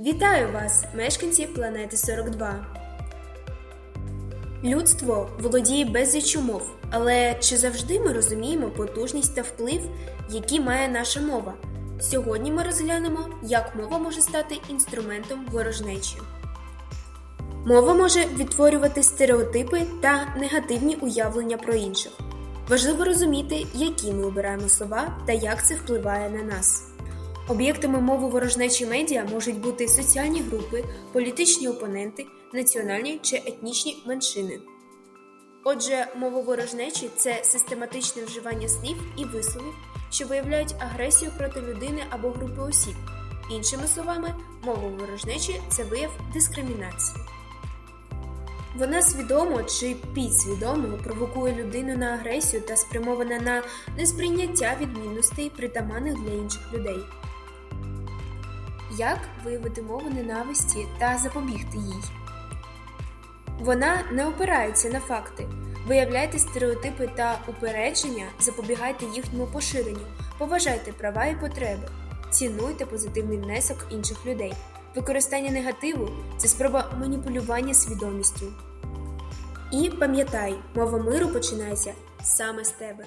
Вітаю вас, мешканці планети 42. Людство володіє безліччю мов, але чи завжди ми розуміємо потужність та вплив, які має наша мова? Сьогодні ми розглянемо, як мова може стати інструментом ворожнечі. Мова може відтворювати стереотипи та негативні уявлення про інших. Важливо розуміти, які ми обираємо слова та як це впливає на нас. Об'єктами мови ворожнечі медіа можуть бути соціальні групи, політичні опоненти, національні чи етнічні меншини. Отже, мова ворожнечі це систематичне вживання слів і висловів, що виявляють агресію проти людини або групи осіб. Іншими словами, мова ворожнечі це вияв дискримінації. Вона свідомо чи підсвідомо провокує людину на агресію та спрямована на несприйняття відмінностей, притаманних для інших людей. Як виявити мову ненависті та запобігти їй? Вона не опирається на факти. Виявляйте стереотипи та упередження, запобігайте їхньому поширенню, поважайте права і потреби, цінуйте позитивний внесок інших людей. Використання негативу це спроба маніпулювання свідомістю. І пам'ятай, мова миру починається саме з тебе.